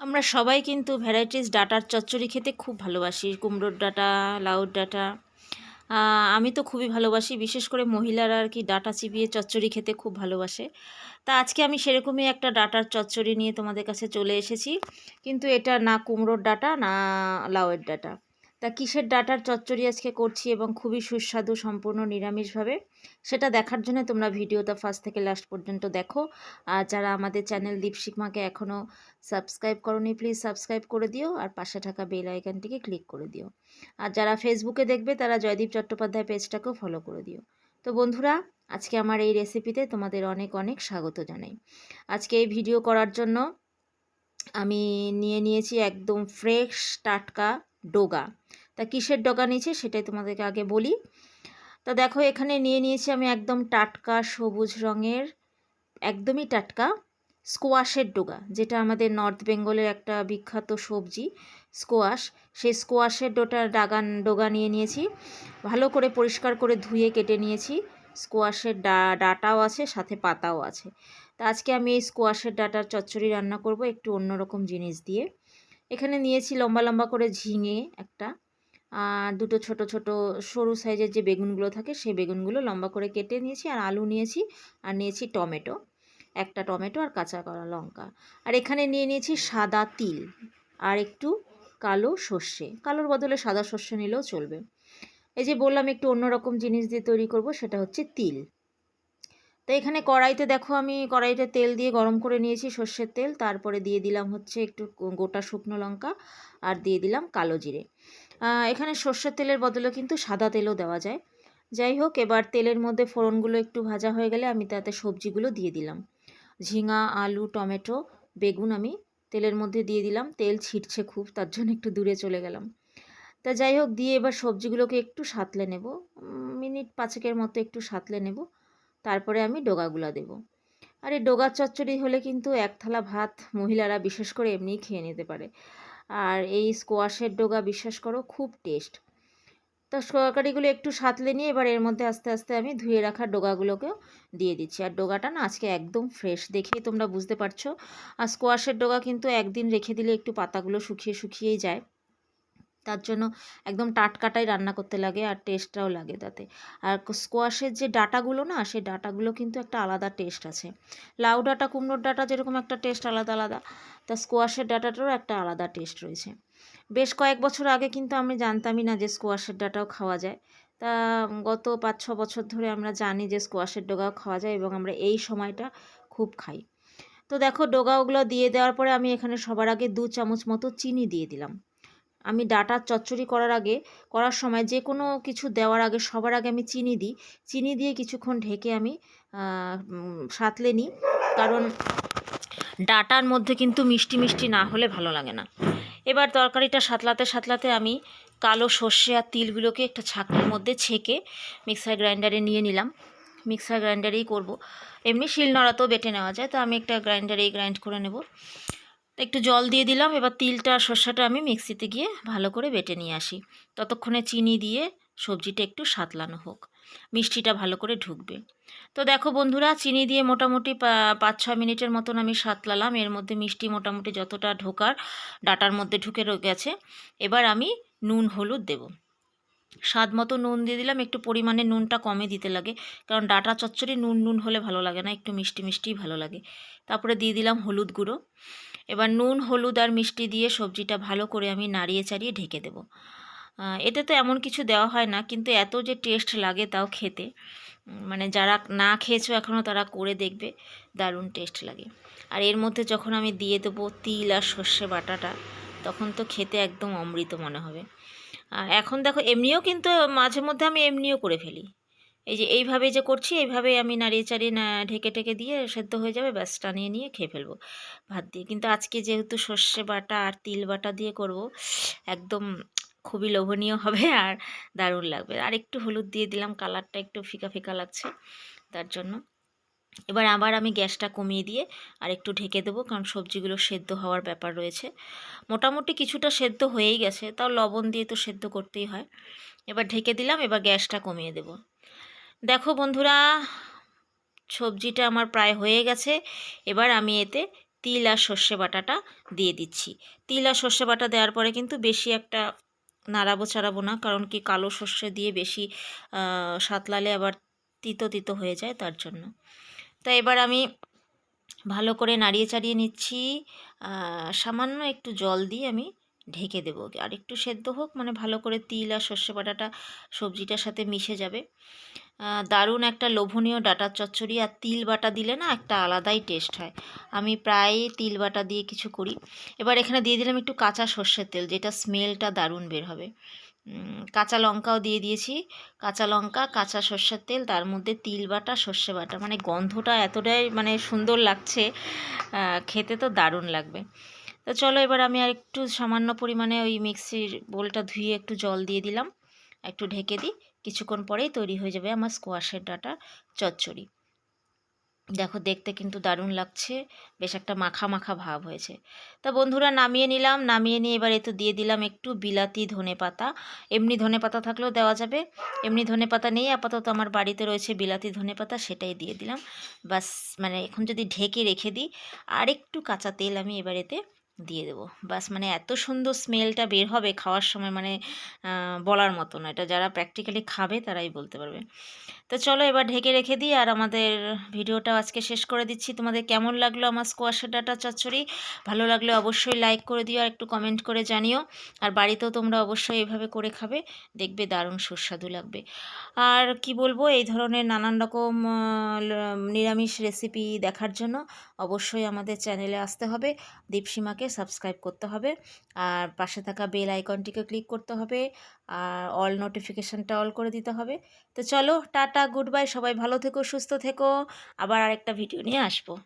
আমরা সবাই কিন্তু ভ্যারাইটিস ডাটার চচ্চড়ি খেতে খুব ভালোবাসি, কুমড়োর ডাটা, লাউর ডাটা। আমি তো খুবই ভালোবাসি, বিশেষ করে মহিলারা আর কি ডাটা চিবিয়ে চচ্চড়ি খেতে খুব ভালোবাসে। তা আজকে আমি সেরকমই একটা ডাটার চচ্চড়ি নিয়ে তোমাদের কাছে চলে এসেছি, কিন্তু এটা না কুমড়োর ডাটা, না লাউয়ের ডাটা। তা কিসের ডাটার চচ্চড়ি আজকে করছি এবং খুবই সুস্বাদু, সম্পূর্ণ নিরামিষভাবে? সেটা দেখার জন্য তোমরা ভিডিওটা ফার্স্ট থেকে লাস্ট পর্যন্ত দেখো। আর যারা আমাদের চ্যানেল দীপশিক মাকে এখনও সাবস্ক্রাইব করনি প্লিজ সাবস্ক্রাইব করে দিও আর পাশে থাকা বেল আইকনটিকে ক্লিক করে দিও। আর যারা ফেসবুকে দেখবে, তারা জয়দীপ চট্টোপাধ্যায় পেজটাকেও ফলো করে দিও। তো বন্ধুরা, আজকে আমার এই রেসিপিতে তোমাদের অনেক অনেক স্বাগত জানাই। আজকে এই ভিডিও করার জন্য আমি নিয়ে নিয়েছি একদম ফ্রেশ টাটকা ডোগা। তা কিসের ডোগা নিয়েছি সেটাই তোমাদেরকে আগে বলি। তা দেখো, এখানে নিয়ে নিয়েছি আমি একদম টাটকা সবুজ রঙের, একদমই টাটকা স্কোয়াশের ডোগা, যেটা আমাদের নর্থ বেঙ্গলের একটা বিখ্যাত সবজি, স্কোয়াশ। সেই স্কোয়াশের ডোটা ডাগান ডোগা নিয়ে নিয়েছি। ভালো করে পরিষ্কার করে ধুয়ে কেটে নিয়েছি। স্কোয়াশের ডা, ডাটাও আছে, সাথে পাতাও আছে। তা আজকে আমি এই স্কোয়াশের ডাটার চচ্চড়ি রান্না করব একটু অন্যরকম জিনিস দিয়ে। এখানে নিয়েছি লম্বা লম্বা করে ঝিঙে একটা। দুটো ছোট ছোট সরু সাইজের যে বেগুনগুলো থাকে, সেই বেগুনগুলো লম্বা করে কেটে নিয়েছি আর আলু নিয়েছি আর নিয়েছি টমেটো। একটা টমেটো আর কাঁচা করা লঙ্কা। আর এখানে নিয়ে নিয়েছি সাদা তিল আর একটু কালো সর্ষে। কালোর বদলে সাদা সর্ষে নিলেও চলবে। এই যে বললাম একটু অন্যরকম জিনিস দিয়ে তৈরি করব, সেটা হচ্ছে তিল। তো এখানে কড়াইতে দেখো আমি কড়াইতে তেল দিয়ে গরম করে নিয়েছি সর্ষের তেল, তারপরে দিয়ে দিলাম হচ্ছে একটু গোটা শুকনো লঙ্কা আর দিয়ে দিলাম কালো জিরে। এখানে সর্ষের তেলের বদলে কিন্তু সাদা তেলও দেওয়া যায়। যাই হোক, এবার তেলের মধ্যে ফোড়নগুলো একটু ভাজা হয়ে গেলে আমি তাতে সবজিগুলো দিয়ে দিলাম। ঝিঙা, আলু, টমেটো, বেগুন আমি তেলের মধ্যে দিয়ে দিলাম। তেল ছিটছে খুব, তার জন্য একটু দূরে চলে গেলাম। তা যাই হোক, দিয়ে এবার সবজিগুলোকে একটু সাঁতলে নেব। মিনিট পাঁচেকের মতো একটু সাঁতলে নেব। তারপরে আমি ডোগাগুলো দেব। আর এই ডোগার চচ্চড়ি হলে কিন্তু এক থালা ভাত মহিলারা বিশেষ করে এমনিই খেয়ে নিতে পারে। আর এই স্কোয়াশের ডোগা বিশ্বাস করো, খুব টেস্ট তো তরকারিগুলো একটু সাঁতলে নিয়ে এবার এর মধ্যে আস্তে আস্তে আমি ধুয়ে রাখা ডোগাগুলোকেও দিয়ে দিচ্ছি। আর ডোগাটা না আজকে একদম ফ্রেশ দেখেই তোমরা বুঝতে পারছ। আর স্কোয়াশের ডোগা কিন্তু একদিন রেখে দিলে একটু পাতাগুলো শুকিয়ে শুকিয়েই যায়। তার জন্য একদম টাটকাটাই রান্না করতে লাগে আর টেস্টটাও লাগে তাতে। আর স্কোয়াশের যে ডাটাগুলো না, সেই ডাটাগুলো কিন্তু একটা আলাদা টেস্ট আছে। লাউ ডাটা, কুমড়োর ডাটা যেরকম একটা টেস্ট আলাদা আলাদা, তা স্কোয়াশের ডাটাটারও একটা আলাদা টেস্ট রয়েছে। বেশ কয়েক বছর আগে কিন্তু আমি জানতামই না যে স্কোয়াশের ডাটাও খাওয়া যায়। তা গত পাঁচ ছ বছর ধরে আমরা জানি যে স্কোয়াশের ডোগাও খাওয়া যায় এবং আমরা এই সময়টা খুব খাই। তো দেখো ডোগা ওগুলো দিয়ে দেওয়ার পরে আমি এখানে সবার আগে দু চামচ মতো চিনি দিয়ে দিলাম। আমি ডাটার চচ্চড়ি করার আগে, করার সময় যে কোনো কিছু দেওয়ার আগে সবার আগে আমি চিনি দিই। চিনি দিয়ে কিছুক্ষণ ঢেকে আমি সাঁতলে নিই। কারণ ডাটার মধ্যে কিন্তু মিষ্টি মিষ্টি না হলে ভালো লাগে না। এবার তরকারিটা সাতলাতে সাতলাতে আমি কালো সর্ষে আর তিলগুলোকে একটা ছাঁকনির মধ্যে ছেঁকে মিক্সার গ্রাইন্ডারে নিয়ে নিলাম। মিক্সার গ্রাইন্ডারেই করব। এমনি শিলনোড়াতেও বেটে নেওয়া যায়, তো আমি একটা গ্রাইন্ডারেই গ্রাইন্ড করে নেব। একটু জল দিয়ে দিলাম, এবার তিলটা আর সর্ষেটা আমি মিক্সিতে গিয়ে ভালো করে বেটে নিয়ে আসি। ততক্ষণে চিনি দিয়ে সবজিটা একটু সাতলানো হোক, মিষ্টিটা ভালো করে ঢুকবে। তো দেখো বন্ধুরা, চিনি দিয়ে মোটামুটি পাঁচ ছ মিনিটের মতন আমি সাতলালাম। এর মধ্যে মিষ্টি মোটামুটি যতটা ঢোকার ডাটার মধ্যে ঢুকে গেছে। এবার আমি নুন, হলুদ দেব। স্বাদ মতো নুন দিয়ে দিলাম। একটু পরিমাণে নুনটা কমে দিতে লাগে। কারণ ডাটা চচ্চড়ি নুন নুন হলে ভালো লাগে না, একটু মিষ্টি মিষ্টিই ভালো লাগে। তারপরে দিয়ে দিলাম হলুদ গুঁড়ো। এবার নুন, হলুদ আর মিষ্টি দিয়ে সবজিটা ভালো করে আমি নাড়িয়ে চাড়িয়ে ঢেকে দেবো। এতে তো এমন কিছু দেওয়া হয় না, কিন্তু এত যে টেস্ট লাগে তাও খেতে। মানে যারা না খেয়েছো এখনও তারা করে দেখবে, দারুণ টেস্ট লাগে। আর এর মধ্যে যখন আমি দিয়ে দেবো তিল আর সর্ষে বাটাটা, তখন তো খেতে একদম অমৃত মনে হবে। আর এখন দেখো এমনিও কিন্তু মাঝে মধ্যে আমি এমনিও করে ফেলি। এই যে এইভাবে যে করছি, এইভাবেই আমি নাড়িয়ে চাড়িয়ে না, ঢেকে টেকে দিয়ে সেদ্ধ হয়ে যাবে, ব্যাস টানিয়ে নিয়ে খেয়ে ফেলব ভাত দিয়ে। কিন্তু আজকে যেহেতু সর্ষে বাটা আর তিল বাটা দিয়ে করব, একদম খুবই লোভনীয় হবে আর দারুণ লাগবে। আর একটু হলুদ দিয়ে দিলাম, কালারটা একটু ফিকা ফিকা লাগছে, তার জন্য। এবার আবার আমি গ্যাসটা কমিয়ে দিয়ে আর একটু ঢেকে দেবো, কারণ সবজিগুলো সেদ্ধ হওয়ার ব্যাপার রয়েছে। মোটামুটি কিছুটা সেদ্ধ হয়েই গেছে, তাও লবণ দিয়ে তো সেদ্ধ করতেই হয়। এবার ঢেকে দিলাম, এবার গ্যাসটা কমিয়ে দেব। দেখো বন্ধুরা, সবজিটা আমার প্রায় হয়ে গেছে, এবার আমি এতে তিল আর সর্ষে বাটাটা দিয়ে দিচ্ছি। তিল আর সর্ষে বাটা দেওয়ার পরে কিন্তু বেশি একটা নাড়াবো চাড়াবো না, কারণ কি কালো সর্ষে দিয়ে বেশি সাতলালে আবার তিতো তিতো হয়ে যায় তার জন্য। তো এবার আমি ভালো করে নাড়িয়ে চাড়িয়ে নিচ্ছি। সামান্য একটু জল দিয়ে আমি ঢেকে দেবো। আর একটু সেদ্ধ হোক মানে ভালো করে তিল আর সর্ষে বাটাটা সবজিটার সাথে মিশে যাবে। দারুণ একটা লোভনীয় ডাটার চচ্চড়ি। আর তিল বাটা দিলে না একটা আলাদাই টেস্ট হয়। আমি প্রায় তিল বাটা দিয়ে কিছু করি। এবার এখানে দিয়ে দিলাম একটু কাঁচা সর্ষের তেল, যেটা স্মেলটা দারুণ বের হবে। কাঁচা লঙ্কাও দিয়ে দিয়েছি। কাঁচা লঙ্কা, কাঁচা সর্ষের তেল, তার মধ্যে তিল বাটা, সর্ষে বাটা। মানে গন্ধটা এতটাই মানে সুন্দর লাগছে খেতে তো দারুণ লাগবে। তো চলো এবার আমি আর একটু সামান্য পরিমাণে ওই মিক্সির বোলটা ধুয়ে একটু জল দিয়ে দিলাম। একটু ঢেকে দিই। কিছুক্ষণ পরেই তৈরি হয়ে যাবে আমার স্কোয়াশের ডাটা চচ্চড়ি। দেখো দেখতে কিন্তু দারুণ লাগছে। বেশ একটা মাখা মাখা ভাব হয়েছে। তা বন্ধুরা নামিয়ে নিলাম, নামিয়ে নিয়ে এবার এতো দিয়ে দিলাম একটু বিলাতি ধনে পাতা। এমনি ধনে পাতা থাকলেও দেওয়া যাবে। এমনি ধনে পাতা নেই, আপাতত আমার বাড়িতে রয়েছে বিলাতি ধনে পাতা, সেটাই দিয়ে দিলাম। বাস মানে এখন যদি ঢেকে রেখে দিই আর একটু কাঁচা তেল আমি এবার এতে দিয়ে দেবো। বাস মানে এত সুন্দর স্মেলটা বের হবে খাওয়ার সময় মানে বলার মতো না। এটা যারা প্র্যাকটিক্যালি খাবে তারাই বলতে পারবে। তো চলো এবার ঢেকে রেখে দিই আর আমাদের ভিডিওটা আজকে শেষ করে দিচ্ছি। তোমাদের কেমন লাগল আমার স্কোয়াশের ডাটা চচ্চড়ি? ভালো লাগলে অবশ্যই লাইক করে দিও আর একটু কমেন্ট করে জানিও। আর বাড়িতেও তোমরা অবশ্যই এভাবে করে খাবে, দেখবে দারুণ সুস্বাদু লাগবে। আর কি বলব, এই ধরনের নানান রকম নিরামিষ রেসিপি দেখার জন্য অবশ্যই আমাদের চ্যানেলে আসতে হবে। দীপসীমাকে সাবস্ক্রাইব করতে হবে। আর পাশে থাকা বেল আইকনটিকে ক্লিক করতে হবে। আর অল নোটিফিকেশানটা অল করে দিতে হবে। তো চলো, টাটা গুড বাই সবাই ভালো থেকো, সুস্থ থেকো। আবার আরেকটা ভিডিও নিয়ে আসব।